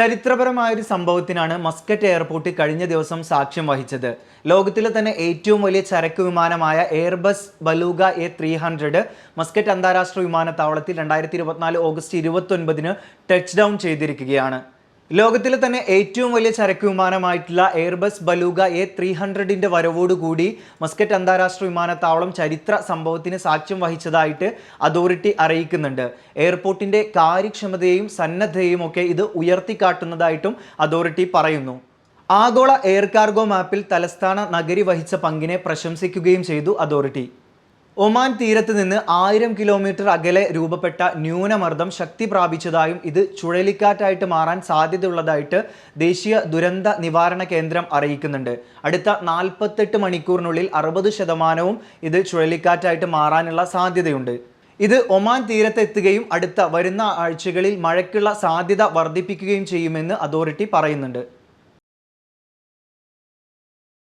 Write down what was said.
ചരിത്രപരമായ ഒരു സംഭവത്തിനാണ് Muscat airport കഴിഞ്ഞ ദിവസം സാക്ഷ്യം വഹിച്ചത്. ലോകത്തിലെ തന്നെ ഏറ്റവും വലിയ ചരക്ക് വിമാനമായ Airbus Beluga A three hundred Muscat അന്താരാഷ്ട്ര വിമാനത്താവളത്തിൽ രണ്ടായിരത്തി ഇരുപത്തിനാല് ഓഗസ്റ്റ് ഇരുപത്തൊൻപതിന് ടച്ച് ഡൗൺ ചെയ്തിരിക്കുകയാണ്. ലോകത്തിലെ തന്നെ ഏറ്റവും വലിയ ചരക്ക് വിമാനമായിട്ടുള്ള എയർബസ് ബലൂഗ എ ത്രീ ഹൺഡ്രഡിന്റെ വരവോടുകൂടി മസ്കറ്റ് അന്താരാഷ്ട്ര വിമാനത്താവളം ചരിത്ര സംഭവത്തിന് സാക്ഷ്യം വഹിച്ചതായിട്ട് അതോറിറ്റി അറിയിക്കുന്നുണ്ട്. എയർപോർട്ടിന്റെ കാര്യക്ഷമതയും സന്നദ്ധതയും ഒക്കെ ഇത് ഉയർത്തിക്കാട്ടുന്നതായിട്ടും അതോറിറ്റി പറയുന്നു. ആഗോള എയർ കാർഗോ മാപ്പിൽ തലസ്ഥാന നഗരി വഹിച്ച പങ്കിനെ പ്രശംസിക്കുകയും ചെയ്തു അതോറിറ്റി. ഒമാൻ തീരത്ത് നിന്ന് ആയിരം കിലോമീറ്റർ അകലെ രൂപപ്പെട്ട ന്യൂനമർദ്ദം ശക്തി പ്രാപിച്ചതായും ഇത് ചുഴലിക്കാറ്റായിട്ട് മാറാൻ സാധ്യതയുള്ളതായിട്ട് ദേശീയ ദുരന്ത നിവാരണ കേന്ദ്രം അറിയിക്കുന്നുണ്ട്. അടുത്ത നാൽപ്പത്തെട്ട് മണിക്കൂറിനുള്ളിൽ അറുപത് ശതമാനവും ഇത് ചുഴലിക്കാറ്റായിട്ട് മാറാനുള്ള സാധ്യതയുണ്ട്. ഇത് ഒമാൻ തീരത്തെത്തുകയും അടുത്ത വരുന്ന ആഴ്ചകളിൽ മഴയ്ക്കുള്ള സാധ്യത വർദ്ധിപ്പിക്കുകയും ചെയ്യുമെന്ന് അതോറിറ്റി പറയുന്നുണ്ട്.